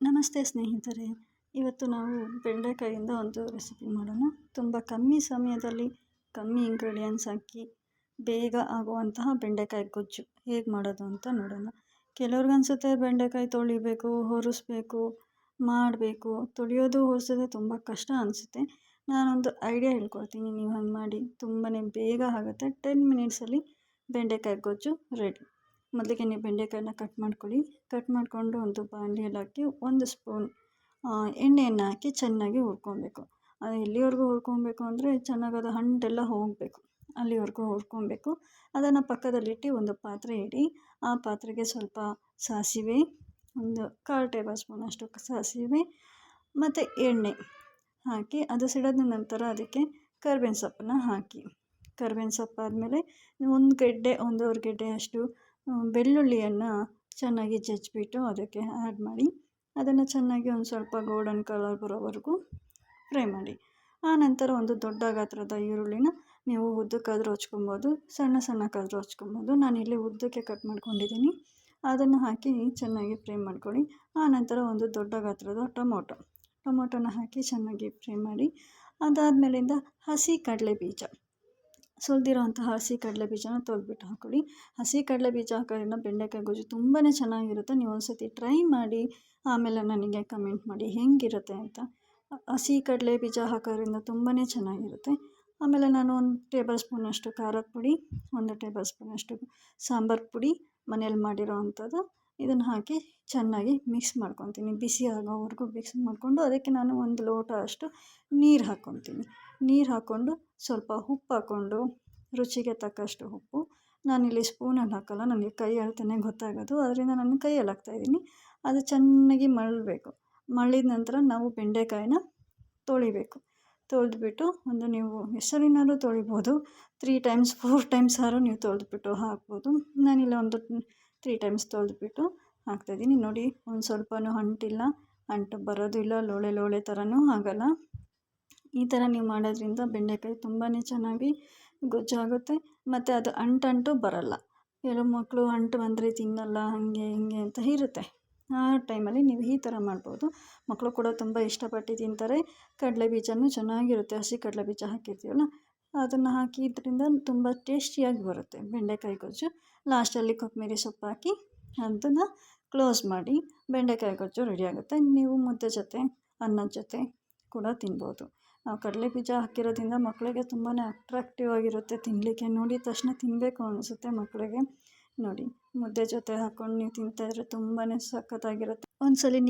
ನಮಸ್ತೆ ಸ್ನೇಹಿತರೆ. ಇವತ್ತು ನಾವು ಬೆಂಡೆಕಾಯಿಂದ ಒಂದು ರೆಸಿಪಿ ಮಾಡೋಣ. ತುಂಬ ಕಮ್ಮಿ ಸಮಯದಲ್ಲಿ ಕಮ್ಮಿ ಇಂಗ್ರೀಡಿಯೆಂಟ್ಸ್ ಹಾಕಿ ಬೇಗ ಆಗುವಂತಹ ಬೆಂಡೆಕಾಯಿ ಗೊಜ್ಜು ಹೇಗೆ ಮಾಡೋದು ಅಂತ ನೋಡೋಣ. ಕೆಲವ್ರಿಗೆ ಅನಿಸುತ್ತೆ ಬೆಂಡೆಕಾಯಿ ತೊಳಿಬೇಕು, ಹೊರಿಸ್ಬೇಕು, ಮಾಡಬೇಕು. ತೊಳೆಯೋದು, ಹೊರಿಸೋದು ತುಂಬ ಕಷ್ಟ ಅನಿಸುತ್ತೆ. ನಾನೊಂದು ಐಡಿಯಾ ಹೇಳ್ಕೊಡ್ತೀನಿ. ನೀವು ಹಂಗೆ ಮಾಡಿ ತುಂಬಾ ಬೇಗ ಆಗುತ್ತೆ. ಟೆನ್ ಮಿನಿಟ್ಸಲ್ಲಿ ಬೆಂಡೆಕಾಯಿ ಗೊಜ್ಜು ರೆಡಿ ಮೊದಲಿಗೆ ನೀವು ಬೆಂಡೆಕಾಯನ್ನ ಕಟ್ ಮಾಡ್ಕೊಳ್ಳಿ. ಕಟ್ ಮಾಡಿಕೊಂಡು ಒಂದು ಬಾಣಲಿಯಲ್ಲಿ ಹಾಕಿ ಒಂದು ಸ್ಪೂನ್ ಎಣ್ಣೆಯನ್ನು ಹಾಕಿ ಚೆನ್ನಾಗಿ ಹುರ್ಕೊಬೇಕು. ಅದು ಎಲ್ಲಿವರೆಗೂ ಹುರ್ಕೊಬೇಕು ಅಂದರೆ ಚೆನ್ನಾಗಿ ಅದು ಹಣ್ಣೆಲ್ಲ ಹೋಗಬೇಕು. ಅಲ್ಲಿವರೆಗೂ ಹುರ್ಕೊಬೇಕು. ಅದನ್ನು ಪಕ್ಕದಲ್ಲಿಟ್ಟು ಒಂದು ಪಾತ್ರೆ ಇಡಿ. ಆ ಪಾತ್ರೆಗೆ ಸ್ವಲ್ಪ ಸಾಸಿವೆ, ಒಂದು ಕಾಲು ಟೇಬಲ್ ಸ್ಪೂನಷ್ಟು ಸಾಸಿವೆ ಮತ್ತು ಎಣ್ಣೆ ಹಾಕಿ ಅದು ಸಿಡಿದ ನಂತರ ಅದಕ್ಕೆ ಕರ್ಬೇವಿನ ಸೊಪ್ಪನ್ನು ಹಾಕಿ. ಕರ್ಬೇವಿನ ಸೊಪ್ಪು ಆದಮೇಲೆ ಒಂದು ಗೆಡ್ಡೆ, ಒಂದೂವರೆ ಗೆಡ್ಡೆ ಅಷ್ಟು ಬೆಳ್ಳುಳ್ಳಿಯನ್ನು ಚೆನ್ನಾಗಿ ಜಜ್ಜಿಬಿಟ್ಟು ಅದಕ್ಕೆ ಆ್ಯಡ್ ಮಾಡಿ, ಅದನ್ನು ಚೆನ್ನಾಗಿ ಒಂದು ಸ್ವಲ್ಪ ಗೋಲ್ಡನ್ ಕಲರ್ ಬರೋವರೆಗೂ ಫ್ರೈ ಮಾಡಿ. ಆನಂತರ ಒಂದು ದೊಡ್ಡ ಗಾತ್ರದ ಈರುಳ್ಳಿನ ನೀವು ಉದ್ದಕ್ಕಾದರೂ ಹಚ್ಕೊಬೋದು, ಸಣ್ಣ ಸಣ್ಣಕ್ಕಾದರೂ ಹಚ್ಕೊಬೋದು. ನಾನಿಲ್ಲಿ ಉದ್ದಕ್ಕೆ ಕಟ್ ಮಾಡ್ಕೊಂಡಿದ್ದೀನಿ ಅದನ್ನು ಹಾಕಿ ಚೆನ್ನಾಗಿ ಫ್ರೈ ಮಾಡ್ಕೊಳ್ಳಿ. ಆನಂತರ ಒಂದು ದೊಡ್ಡ ಗಾತ್ರದ ಟೊಮೊಟೊ. ಟೊಮೊಟೊನ ಹಾಕಿ ಚೆನ್ನಾಗಿ ಫ್ರೈ ಮಾಡಿ, ಅದಾದಮೇಲಿಂದ ಹಸಿ ಕಡಲೆ ಬೀಜ ಸುಲಿದಿರೋ ಹಸಿ ಕಡಲೆ ಬೀಜನ ತೊಳೆದ್ಬಿಟ್ಟು ಹಾಕೊಳ್ಳಿ. ಹಸಿ ಕಡಲೆ ಬೀಜ ಹಾಕೋದ್ರಿಂದ ಬೆಂಡೆಕಾಯಿ ಗೊಜ್ಜು ತುಂಬಾ ಚೆನ್ನಾಗಿರುತ್ತೆ. ನೀವು ಒಂದು ಸತಿ ಟ್ರೈ ಮಾಡಿ, ಆಮೇಲೆ ನನಗೆ ಕಮೆಂಟ್ ಮಾಡಿ ಹೆಂಗಿರುತ್ತೆ ಅಂತ. ಹಸಿ ಕಡಲೆ ಬೀಜ ಹಾಕೋದ್ರಿಂದ ತುಂಬಾ ಚೆನ್ನಾಗಿರುತ್ತೆ. ಆಮೇಲೆ ನಾನು ಒಂದು ಟೇಬಲ್ ಸ್ಪೂನಷ್ಟು ಖಾರದ ಪುಡಿ, ಒಂದು ಟೇಬಲ್ ಸ್ಪೂನಷ್ಟು ಸಾಂಬಾರು ಪುಡಿ ಮನೇಲಿ ಮಾಡಿರೋ ಅಂಥದ್ದು ಇದನ್ನು ಹಾಕಿ ಚೆನ್ನಾಗಿ ಮಿಕ್ಸ್ ಮಾಡ್ಕೊತೀನಿ. ಬಿಸಿ ಆಗೋವರೆಗೂ ಮಿಕ್ಸ್ ಮಾಡಿಕೊಂಡು ಅದಕ್ಕೆ ನಾನು ಒಂದು ಲೋಟ ಅಷ್ಟು ನೀರು ಹಾಕ್ಕೊತೀನಿ. ನೀರು ಹಾಕ್ಕೊಂಡು ಸ್ವಲ್ಪ ಉಪ್ಪು ಹಾಕ್ಕೊಂಡು ರುಚಿಗೆ ತಕ್ಕಷ್ಟು ಉಪ್ಪು. ನಾನಿಲ್ಲಿ ಸ್ಪೂನಲ್ಲಿ ಹಾಕೋಲ್ಲ, ನನಗೆ ಕೈ ಹೇಳ್ತಾನೆ ಗೊತ್ತಾಗೋದು. ಅದರಿಂದ ನಾನು ಕೈಯಲ್ಲಿ ಹಾಕ್ತಾಯಿದ್ದೀನಿ ಅದು ಚೆನ್ನಾಗಿ ಮಳಬೇಕು ಮಳ್ಳಿದ ನಂತರ ನಾವು ಬೆಂಡೆಕಾಯಿನ ತೊಳಿಬೇಕು. ತೊಳೆದ್ಬಿಟ್ಟು ಒಂದು ನೀವು ಹೆಸರಿನಾದ್ರೂ ತೊಳಿಬೋದು. ತ್ರೀ ಟೈಮ್ಸ್ ಫೋರ್ ಟೈಮ್ಸ್ ಆದ್ರೂ ನೀವು ತೊಳೆದ್ಬಿಟ್ಟು ಹಾಕ್ಬೋದು. ನಾನಿಲ್ಲಿ ಒಂದು ತ್ರೀ ಟೈಮ್ಸ್ ತೊಳೆದ್ಬಿಟ್ಟು ಹಾಕ್ತಾಯಿದ್ದೀನಿ. ನೋಡಿ, ಒಂದು ಸ್ವಲ್ಪನೂ ಅಂಟಿಲ್ಲ ಅಂಟು ಬರೋದು ಇಲ್ಲ, ಲೋಳೆ ಲೋಳೆ ಥರನೂ ಆಗೋಲ್ಲ. ಈ ಥರ ನೀವು ಮಾಡೋದ್ರಿಂದ ಬೆಂಡೆಕಾಯಿ ತುಂಬಾ ಚೆನ್ನಾಗಿ ಗೊಜ್ಜಾಗುತ್ತೆ. ಮತ್ತು ಅದು ಅಂಟಂಟು ಬರಲ್ಲ. ಕೆಲವು ಮಕ್ಕಳು ಅಂಟು ಬಂದರೆ ತಿನ್ನಲ್ಲ, ಹಾಗೆ ಹಿಂಗೆ ಅಂತ ಇರುತ್ತೆ. ಆ ಟೈಮಲ್ಲಿ ನೀವು ಈ ಥರ ಮಾಡ್ಬೋದು. ಮಕ್ಕಳು ಕೂಡ ತುಂಬ ಇಷ್ಟಪಟ್ಟು ತಿಂತಾರೆ. ಕಡಲೆ ಬೀಜನೂ ಚೆನ್ನಾಗಿರುತ್ತೆ. ಹಸಿ ಕಡಲೆ ಬೀಜ ಹಾಕಿರ್ತೀವಲ್ಲ ಅದನ್ನು ಹಾಕಿದ್ರಿಂದ ತುಂಬ ಟೇಸ್ಟಿಯಾಗಿ ಬರುತ್ತೆ. ಬೆಂಡೆಕಾಯಿ ಗೊಜ್ಜು ಲಾಸ್ಟಲ್ಲಿ ಕೊತ್ತಂಬರಿ ಸೊಪ್ಪು ಹಾಕಿ ಅದನ್ನು ಕ್ಲೋಸ್ ಮಾಡಿ ಬೆಂಡೆಕಾಯಿ ಗೊಜ್ಜು ರೆಡಿ ಆಗುತ್ತೆ. ನೀವು ಮುದ್ದೆ ಜೊತೆ, ಅನ್ನದ ಜೊತೆ ಕೂಡ ತಿನ್ಬೋದು. ನಾವು ಕಡಲೆ ಬೀಜ ಹಾಕಿರೋದ್ರಿಂದ ಮಕ್ಕಳಿಗೆ ತುಂಬಾ ಅಟ್ರಾಕ್ಟಿವ್ ಆಗಿರುತ್ತೆ. ತಿನ್ನಲಿಕ್ಕೆ ನೋಡಿದ ತಕ್ಷಣ ತಿನ್ನಬೇಕು ಅನಿಸುತ್ತೆ ಮಕ್ಕಳಿಗೆ. ನೋಡಿ, ಮುದ್ದೆ ಜೊತೆ ಹಾಕ್ಕೊಂಡು ನೀವು ತಿಂತಾಯಿದ್ರೆ ತುಂಬಾ ಸಖತ್ತಾಗಿರುತ್ತೆ. ಒಂದ್ಸಲ